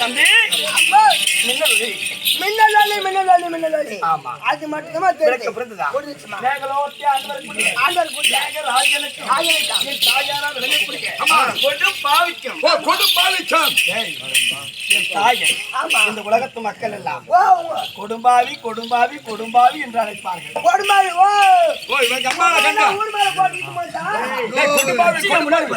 தம்பி மின்னல் மின்னலாளி மின்னலாளி மின்னலாளி ஆமா. அது மட்டுமா விளக்க தெரியும் புரிந்ததா? புரிஞ்சுச்சுமா மேகலோட்டி ஆண்டவர் குடி. ஆண்டவர் குடி. மேகராஜனுக்கு ராஜனுக்கா. கொடு பாவிக்கும் ஓ கொடு என் தாயை ஆமா. இந்த உலகத்து மக்கள் எல்லாம் ஓ ஓ. கொடும்பாவி கொடும்பாவி கொடும்பாவி என்று அழைப்பார்கள் ஓ ஓ கண்டா ஊர் மேல. ஏய், கொடும்பாவி கொடும்பாவி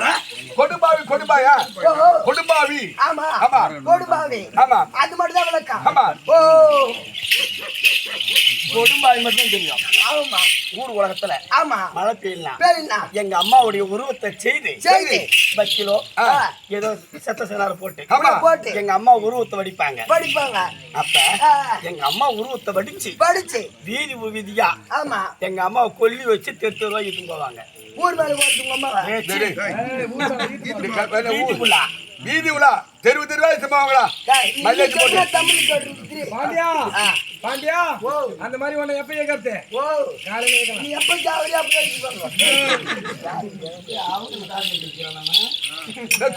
ஓ, ஓ. கொடும்பாவி. ஆமா. ஆமா. கொடுமாவி ஆமா. அது மட்டும் தான் விளக்கம். ஆமா. ஓ. கொடும்பாவி மட்டும் தெரியும். ஆமா. ஊர் உலகத்துல ஆமா. மழை பெய்யலாம் என்ன எங்க அம்மாவுடைய உருவத்தை செய்து செய்து. பக்கிலோ. ஏதோ செத்த சினார போட்டு. போட்டு. எங்க அம்மா உருவத்தை வடிப்பாங்க. படிப்பாங்க அப்ப எங்க அம்மா உருவத்தை வடிச்சு படிச்சு வீதி வீதியா ஆமா. எங்க அம்மாவை கொல்லி வச்சு தெரு ரூபாய் போவாங்க. ஊர் மேல போட்டு உங்க அம்மாவை? ஏச்சி, டேய், இப்படி க- வேலை ஊர். வீதிக்குள்ள வீதி உலா. தெருவு தெருவா சும்மாங்களா மைலேஜ் போட்டு. தமிழ் கேட்டு பாண்டியா. பாண்டியா ஓ. அந்த மாதிரி உன்னை எப்ப கேட்கறது? ஓ. காலையில நீ எப்ப ஜாவரியா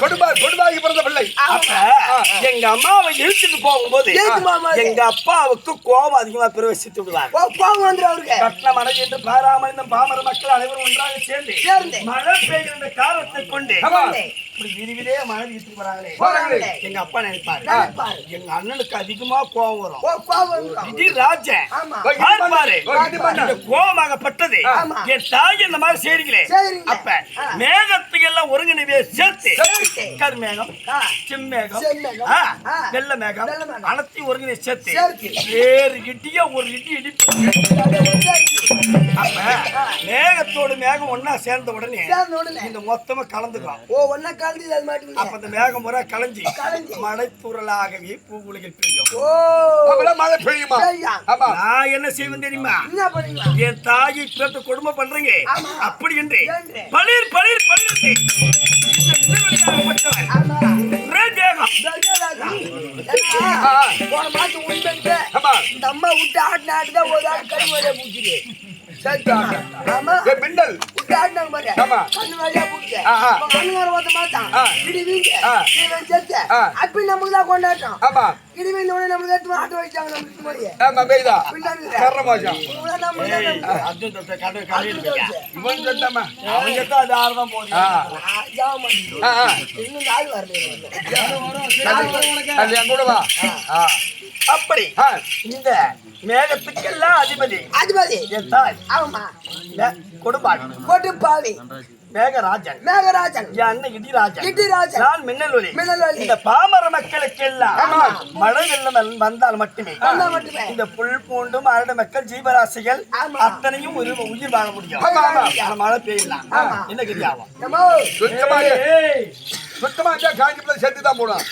கொடும்பாவி கொடும்பாவி பிறந்த பிள்ளை. அப்ப எங்க அம்மாவை இழுத்துட்டு போகும்போது? எங்க அப்பாவுக்கு கோபம் அதிகமா பிரவேசித்து விடுவாங்க ஓ கோவம் வந்துரும் அவருக்கு கட்டின மழை என்று பாராமணிந்தம் பாமர மக்கள் அனைவரும் ஒன்றாக சேர்ந்து சேர்ந்து. மழை பெய்கின்ற காரணத்தை கொண்டு ஆமா. இப்படி விரிவிலே மழை வீட்டுக்கு வராங்களே போறாங்களே. எங்க அப்பா நினைப்பாரு. எங்க அண்ணனுக்கு அதிகமா கோபம் வரும் இது ராஜன். இந்த கோபமாகப்பட்டது. என் தாய் இந்த மாதிரி செய்றீங்களே செய்றீங்க. அப்ப ஆ. மேகத்தை எல்லாம் ஒருங்கிணைவே சேர்த்து. கருமேகம். செம்மேகம். வெள்ள மேகம். வெள்ளை மேகம். அனைத்தையும் ஒருங்கிணை சேர்த்து. வேறு இடிய ஒரு இடி இடிப்பு. அப்ப மேகத்தோடு மேகம் ஒண்ணா சேர்ந்த உடனே. இந்த மொத்தமா கலந்துக்கும். ஓ ஒன்னா கலந்து அது மாட்டீங்க அப்ப இந்த மேகம் முறை கலைஞ்சி. கலைஞ்சி. மழைத்துறலாகவே பூவுலகில் பெய்யும். ஓ. மழை பெய்யுமா? நான் என்ன செய்வேன் தெரியுமா? என் தாயை பிறந்த கொடுமை பண்றீங்க. அப்படி என்று. என்று. பளிர் பளிர் பளிர் போன மாசம் ஆமா. இந்த அம்மா விட்டு ஆட்டின ஆட்டுதான் ஒரு ஆள் கண்ணு வழியா பூச்சிது ஆமா. ஏ ஆட்டினாங்க பாரு ஆமா. கண்ணு வழியா ஆ, ஆ. கண்ணுங்கார ஓட்ட மாட்டான் ஆ. இடி வீங்க ஆ. இவன் செத்து ஆ. அப்படி நமக்கு தான் கொண்டாட்டம் ஆமா. இடி வீங்க உடனே நம்மளுக்கு எடுத்து ஆட்ட வச்சாங்க நமக்கு முன்னாடியே ஆமா பெய்தா தான் நமக்கு. அர்ஜுன் தத்தை கடை இருக்க? இவன் சொன்னமா அவங்க தான் அது ஆறுதான் போகுது. ஆ. இன்னும் நாள் வரல அது- அது என் கூட வா. அப்படி. இந்த மேகத்துக்கெல்லாம் அதிபதி. அதிபதி. என் தாய் ஆமா போட்டு பாவி மேகராஜன். மேகராஜன். அண்ணன் இடிராஜன். இடிராஜன். நான் மின்னலொலி. மின்னலொலி. இந்த பாமர மக்களுக்கு எல்லாம் ஆமா. மழை வெள்ளம் வந்~ வந்தால் மட்டுமே. மட்டுமே. இந்த புல் பூண்டும் அரட மக்கள் ஜீவராசிகள். அத்தனையும் ஒரு உயிர் வாழ முடியும். ஆமா, ஆமா. ஆனா மழை பெய்யலாம். ஆமா. என்ன கதியாகும் நம்ம சுத்தமா சுத்தமா இருந்தா காஞ்சி பிள்ளை செத்து தான் போடும்